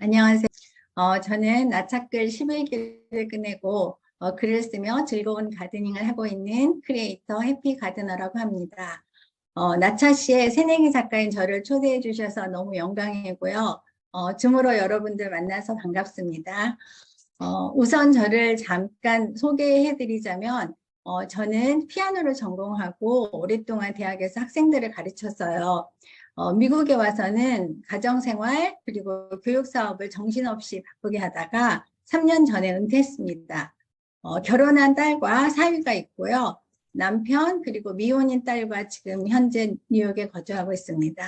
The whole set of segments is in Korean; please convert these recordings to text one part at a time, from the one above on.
안녕하세요. 어, 저는 나차글 11기를 끝내고 어, 글을 쓰며 즐거운 가드닝을 하고 있는 크리에이터 해피 가드너라고 합니다. 어, 나차 씨의 새내기 작가인 저를 초대해 주셔서 너무 영광이고요. 어, 줌으로 여러분들 만나서 반갑습니다. 어, 우선 저를 잠깐 소개해 드리자면 어, 저는 피아노를 전공하고 오랫동안 대학에서 학생들을 가르쳤어요. 어, 미국에 와서는 가정생활 그리고 교육사업을 정신없이 바쁘게 하다가 3년 전에 은퇴했습니다. 어, 결혼한 딸과 사위가 있고요. 남편 그리고 미혼인 딸과 지금 현재 뉴욕에 거주하고 있습니다.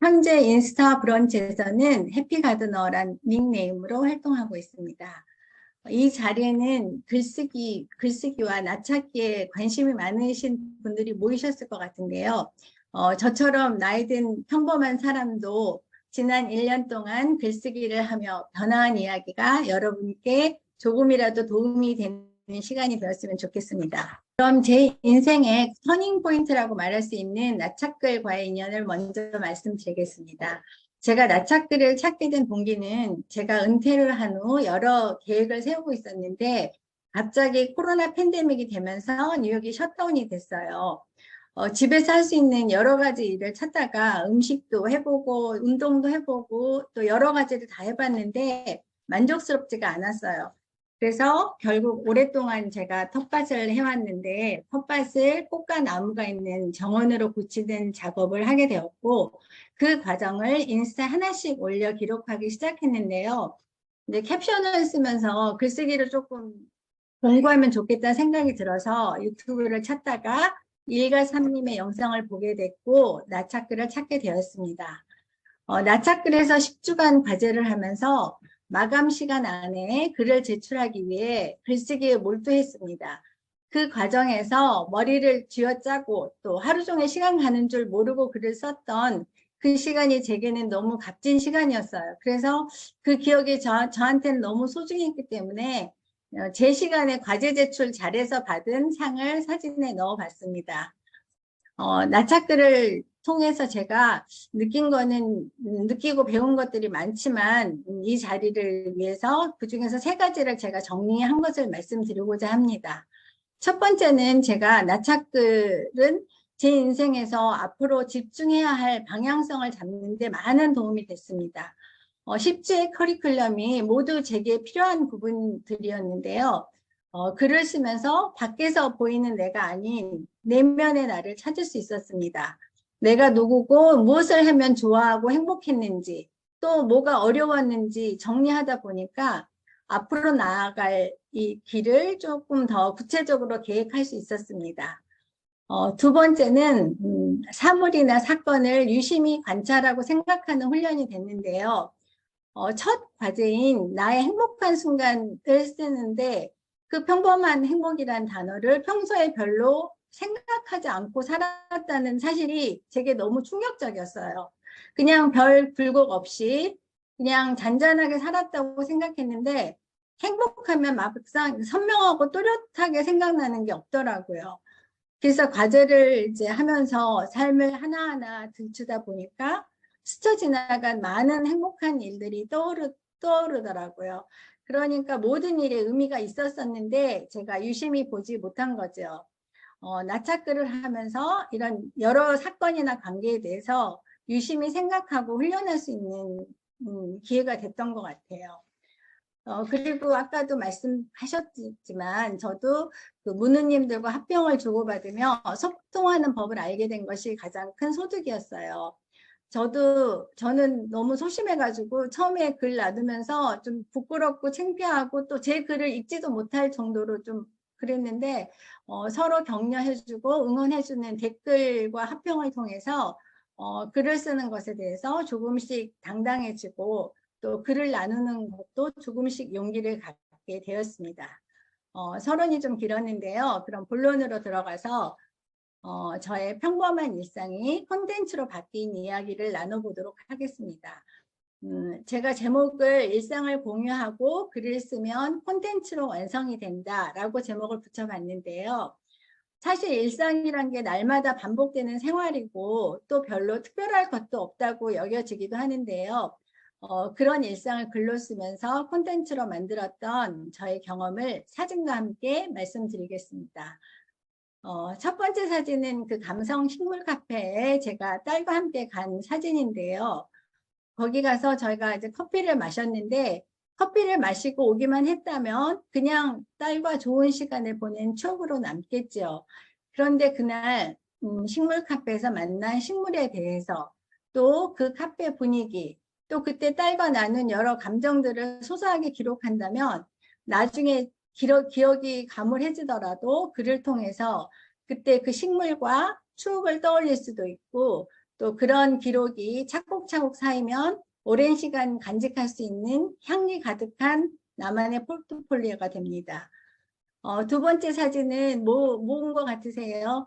현재 인스타 브런치에서는 해피가드너란 닉네임으로 활동하고 있습니다. 이 자리에는 글쓰기, 글쓰기와 나찾기에 관심이 많으신 분들이 모이셨을 것 같은데요. 어, 저처럼 나이 든 평범한 사람도 지난 1년 동안 글쓰기를 하며 변화한 이야기가 여러분께 조금이라도 도움이 되는 시간이 되었으면 좋겠습니다. 그럼 제 인생의 터닝 포인트라고 말할 수 있는 나착글과의 인연을 먼저 말씀드리겠습니다. 제가 나착글을 찾게 된 동기는 제가 은퇴를 한 후 여러 계획을 세우고 있었는데 갑자기 코로나 팬데믹이 되면서 뉴욕이 셧다운이 됐어요. 어, 집에서 할 수 있는 여러 가지 일을 찾다가 음식도 해보고 운동도 해보고 또 여러 가지를 다 해봤는데 만족스럽지가 않았어요. 그래서 결국 오랫동안 제가 텃밭을 해왔는데 텃밭을 꽃과 나무가 있는 정원으로 고치는 작업을 하게 되었고 그 과정을 인스타 하나씩 올려 기록하기 시작했는데요. 근데 캡션을 쓰면서 글쓰기를 조금 공부하면 좋겠다 생각이 들어서 유튜브를 찾다가 일가삼님의 영상을 보게 됐고 나차글을 찾게 되었습니다. 어, 나차글에서 10주간 과제를 하면서 마감 시간 안에 글을 제출하기 위해 글쓰기에 몰두했습니다. 그 과정에서 머리를 쥐어짜고 또 하루 종일 시간 가는 줄 모르고 글을 썼던 그 시간이 제게는 너무 값진 시간이었어요. 그래서 그 기억이 저, 저한테는 너무 소중했기 때문에 어, 제 시간에 과제 제출 잘해서 받은 상을 사진에 넣어 봤습니다. 어, 나착글을 통해서 제가 느낀 거는 음, 느끼고 배운 것들이 많지만 음, 이 자리를 위해서 그 중에서 세 가지를 제가 정리한 것을 말씀드리고자 합니다. 첫 번째는 제가 나착글은 제 인생에서 앞으로 집중해야 할 방향성을 잡는 데 많은 도움이 됐습니다. 어, 10주의 커리큘럼이 모두 제게 필요한 부분들이었는데요. 어, 글을 쓰면서 밖에서 보이는 내가 아닌 내면의 나를 찾을 수 있었습니다. 내가 누구고 무엇을 하면 좋아하고 행복했는지 또 뭐가 어려웠는지 정리하다 보니까 앞으로 나아갈 이 길을 조금 더 구체적으로 계획할 수 있었습니다. 어, 두 번째는 음, 사물이나 사건을 유심히 관찰하고 생각하는 훈련이 됐는데요. 어, 첫 과제인 나의 행복한 순간을 쓰는데 그 평범한 행복이란 단어를 평소에 별로 생각하지 않고 살았다는 사실이 제게 너무 충격적이었어요. 그냥 별 굴곡 없이 그냥 잔잔하게 살았다고 생각했는데 행복하면 막상 선명하고 또렷하게 생각나는 게 없더라고요. 그래서 과제를 이제 하면서 삶을 하나하나 들추다 보니까 스쳐 지나간 많은 행복한 일들이 떠오르, 떠오르더라고요. 그러니까 모든 일에 의미가 있었었는데 제가 유심히 보지 못한 거죠. 어, 나착글을 하면서 이런 여러 사건이나 관계에 대해서 유심히 생각하고 훈련할 수 있는 음, 기회가 됐던 것 같아요. 어, 그리고 아까도 말씀하셨지만 저도 그 문우님들과 합병을 주고받으며 소통하는 법을 알게 된 것이 가장 큰 소득이었어요. 저도 저는 너무 소심해가지고 처음에 글 놔두면서 좀 부끄럽고 창피하고 또 제 글을 읽지도 못할 정도로 좀 그랬는데 어, 서로 격려해주고 응원해주는 댓글과 합평을 통해서 어, 글을 쓰는 것에 대해서 조금씩 당당해지고 또 글을 나누는 것도 조금씩 용기를 갖게 되었습니다. 어, 서론이 좀 길었는데요. 그럼 본론으로 들어가서 어, 저의 평범한 일상이 콘텐츠로 바뀐 이야기를 나눠보도록 하겠습니다. 음, 제가 제목을 일상을 공유하고 글을 쓰면 콘텐츠로 완성이 된다라고 제목을 붙여봤는데요. 사실 일상이란 게 날마다 반복되는 생활이고 또 별로 특별할 것도 없다고 여겨지기도 하는데요. 어, 그런 일상을 글로 쓰면서 콘텐츠로 만들었던 저의 경험을 사진과 함께 말씀드리겠습니다. 어, 첫 번째 사진은 그 감성 식물 카페에 제가 딸과 함께 간 사진인데요. 거기 가서 저희가 이제 커피를 마셨는데 커피를 마시고 오기만 했다면 그냥 딸과 좋은 시간을 보낸 추억으로 남겠죠. 그런데 그날 음, 식물 카페에서 만난 식물에 대해서 또 그 카페 분위기 또 그때 딸과 나눈 여러 감정들을 소소하게 기록한다면 나중에 기록, 기억 이 가물해지더라도 글을 통해서 그때 그 식물과 추억을 떠올릴 수도 있고 또 그런 기록이 차곡차곡 쌓이면 오랜 시간 간직할 수 있는 향기 가득한 나만의 포트폴리오가 됩니다. 어, 두 번째 사진은 뭐, 뭔것 같으세요?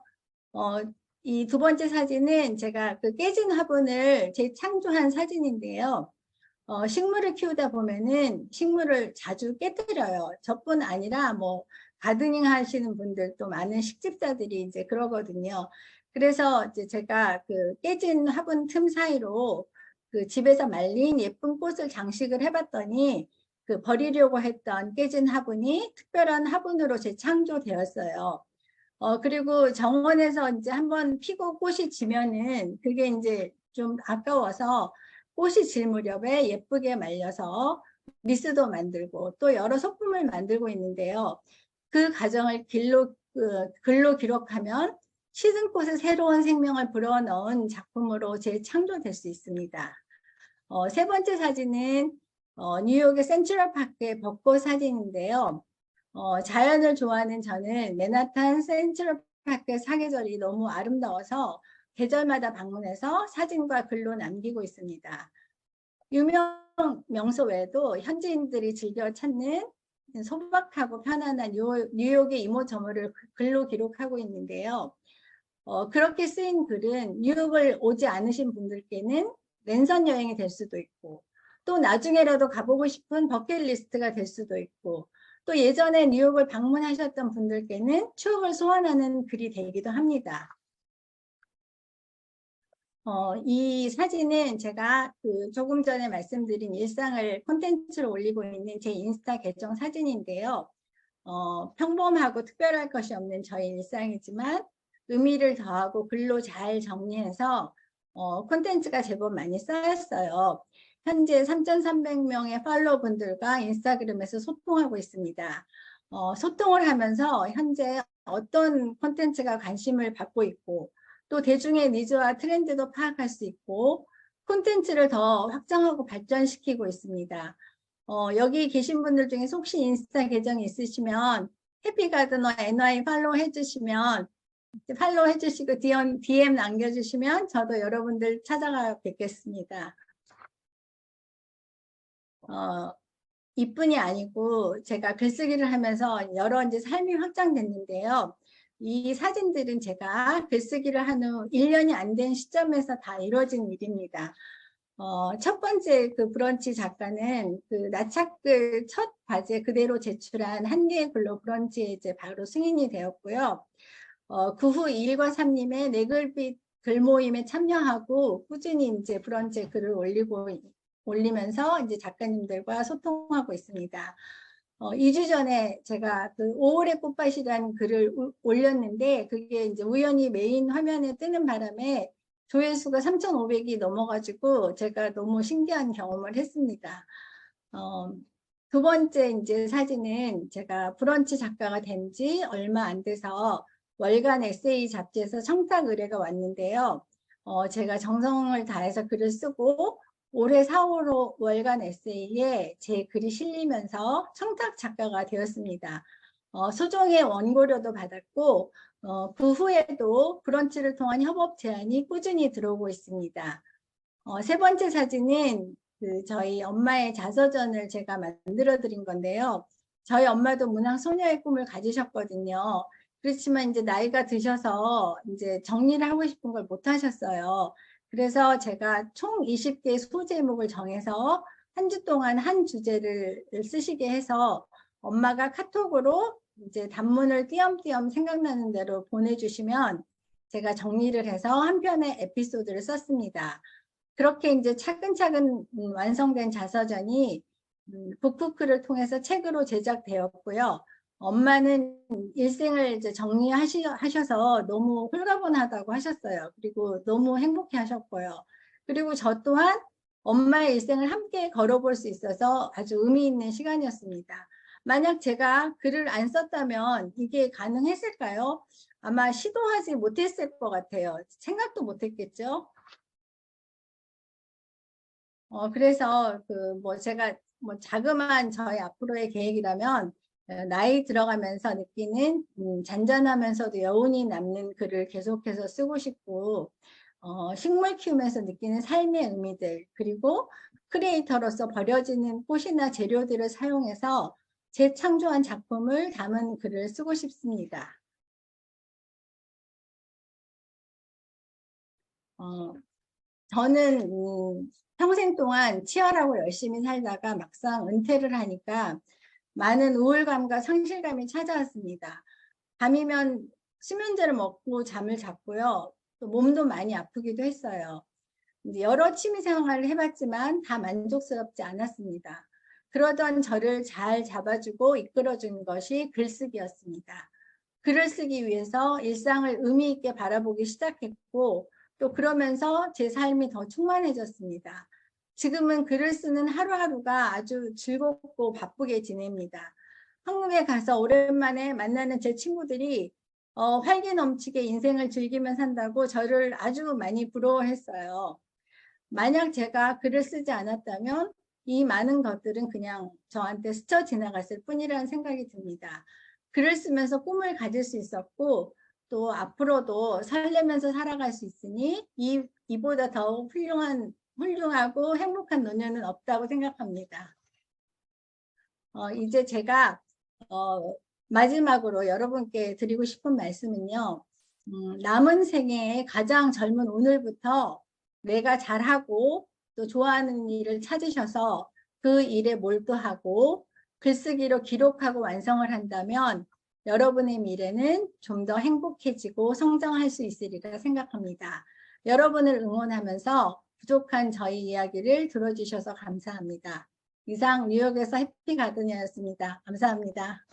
어, 이 두 번째 사진은 제가 그 깨진 화분을 재창조한 사진인데요. 어, 식물을 키우다 보면은 식물을 자주 깨뜨려요. 저뿐 아니라 뭐 가드닝 하시는 분들도 많은 식집사들이 이제 그러거든요. 그래서 이제 제가 그 깨진 화분 틈 사이로 그 집에서 말린 예쁜 꽃을 장식을 해봤더니 그 버리려고 했던 깨진 화분이 특별한 화분으로 재창조되었어요. 어, 그리고 정원에서 이제 한번 피고 꽃이 지면은 그게 이제 좀 아까워서 꽃이 질 무렵에 예쁘게 말려서 미스도 만들고 또 여러 소품을 만들고 있는데요. 그 과정을 길로, 그, 글로 기록하면 시든 꽃에 새로운 생명을 불어넣은 작품으로 재창조될 수 있습니다. 어, 세 번째 사진은 어, 뉴욕의 센트럴 파크의 벚꽃 사진인데요. 어, 자연을 좋아하는 저는 맨하탄 센트럴 파크 사계절이 너무 아름다워서 계절마다 방문해서 사진과 글로 남기고 있습니다. 유명 명소 외에도 현지인들이 즐겨 찾는 소박하고 편안한 뉴욕의 이모저모를 글로 기록하고 있는데요. 어, 그렇게 쓰인 글은 뉴욕을 오지 않으신 분들께는 랜선 여행이 될 수도 있고 또 나중에라도 가보고 싶은 버킷리스트가 될 수도 있고 또 예전에 뉴욕을 방문하셨던 분들께는 추억을 소환하는 글이 되기도 합니다. 어, 이 사진은 제가 그 조금 전에 말씀드린 일상을 콘텐츠로 올리고 있는 제 인스타 계정 사진인데요. 어, 평범하고 특별할 것이 없는 저의 일상이지만 의미를 더하고 글로 잘 정리해서 어, 콘텐츠가 제법 많이 쌓였어요. 현재 3,300명의 팔로워 분들과 인스타그램에서 소통하고 있습니다. 어, 소통을 하면서 현재 어떤 콘텐츠가 관심을 받고 있고 또 대중의 니즈와 트렌드도 파악할 수 있고 콘텐츠를 더 확장하고 발전시키고 있습니다. 어, 여기 계신 분들 중에 혹시 인스타 계정이 있으시면 해피가드너 NY 팔로우 해주시면 팔로우 해주시고 DM, DM 남겨주시면 저도 여러분들 찾아가 뵙겠습니다. 어, 이뿐이 아니고 제가 글쓰기를 하면서 여러 이제 삶이 확장됐는데요. 이 사진들은 제가 글쓰기를 한후 1년이 안 된 시점에서 다 이루어진 일입니다. 어, 첫 번째 그 브런치 작가는 그 나착글 첫 과제 그대로 제출한 한 개의 글로 브런치에 이제 바로 승인이 되었고요. 어, 그 후 1과 3님의 네글빛 글 모임에 참여하고 꾸준히 이제 브런치 글을 올리고 올리면서 이제 작가님들과 소통하고 있습니다. 어, 2주 전에 제가 그 5월의 꽃밭이라는 글을 우, 올렸는데 그게 이제 우연히 메인 화면에 뜨는 바람에 조회수가 3,500이 넘어가지고 제가 너무 신기한 경험을 했습니다. 어, 두 번째 이제 사진은 제가 브런치 작가가 된 지 얼마 안 돼서 월간 에세이 잡지에서 청탁 의뢰가 왔는데요. 어, 제가 정성을 다해서 글을 쓰고 올해 4월 월간 에세이에 제 글이 실리면서 청탁 작가가 되었습니다. 어, 소정의 원고료도 받았고 어, 그 후에도 브런치를 통한 협업 제안이 꾸준히 들어오고 있습니다. 어, 세 번째 사진은 그 저희 엄마의 자서전을 제가 만들어 드린 건데요. 저희 엄마도 문학 소녀의 꿈을 가지셨거든요. 그렇지만 이제 나이가 드셔서 이제 정리를 하고 싶은 걸 못 하셨어요. 그래서 제가 총 20개의 소제목을 정해서 한 주 동안 한 주제를 쓰시게 해서 엄마가 카톡으로 이제 단문을 띄엄띄엄 생각나는 대로 보내주시면 제가 정리를 해서 한 편의 에피소드를 썼습니다. 그렇게 이제 차근차근 음, 완성된 자서전이 음, 북쿠크를 통해서 책으로 제작되었고요. 엄마는 일생을 이제 정리하셔서 너무 홀가분하다고 하셨어요. 그리고 너무 행복해 하셨고요. 그리고 저 또한 엄마의 일생을 함께 걸어볼 수 있어서 아주 의미 있는 시간이었습니다. 만약 제가 글을 안 썼다면 이게 가능했을까요? 아마 시도하지 못했을 것 같아요. 생각도 못했겠죠? 어, 그래서 그 뭐 제가 뭐 자그마한 저의 앞으로의 계획이라면 어, 나이 들어가면서 느끼는 음, 잔잔하면서도 여운이 남는 글을 계속해서 쓰고 싶고 어, 식물 키우면서 느끼는 삶의 의미들 그리고 크리에이터로서 버려지는 꽃이나 재료들을 사용해서 재창조한 작품을 담은 글을 쓰고 싶습니다. 어, 저는 음, 평생 동안 치열하고 열심히 살다가 막상 은퇴를 하니까 많은 우울감과 상실감이 찾아왔습니다. 밤이면 수면제를 먹고 잠을 잤고요. 또 몸도 많이 아프기도 했어요. 여러 취미 생활을 해봤지만 다 만족스럽지 않았습니다. 그러던 저를 잘 잡아주고 이끌어준 것이 글쓰기였습니다. 글을 쓰기 위해서 일상을 의미 있게 바라보기 시작했고 또 그러면서 제 삶이 더 충만해졌습니다. 지금은 글을 쓰는 하루하루가 아주 즐겁고 바쁘게 지냅니다. 한국에 가서 오랜만에 만나는 제 친구들이 어, 활기 넘치게 인생을 즐기며 산다고 저를 아주 많이 부러워했어요. 만약 제가 글을 쓰지 않았다면 이 많은 것들은 그냥 저한테 스쳐 지나갔을 뿐이라는 생각이 듭니다. 글을 쓰면서 꿈을 가질 수 있었고 또 앞으로도 설레면서 살아갈 수 있으니 이, 이보다 더 훌륭한 훌륭하고 행복한 노년은 없다고 생각합니다. 어, 이제 제가 어, 마지막으로 여러분께 드리고 싶은 말씀은요. 음, 남은 생애의 가장 젊은 오늘부터 내가 잘하고 또 좋아하는 일을 찾으셔서 그 일에 몰두하고 글쓰기로 기록하고 완성을 한다면 여러분의 미래는 좀 더 행복해지고 성장할 수 있으리라 생각합니다. 여러분을 응원하면서 부족한 저희 이야기를 들어주셔서 감사합니다. 이상 뉴욕에서 해피가든이었습니다. 감사합니다.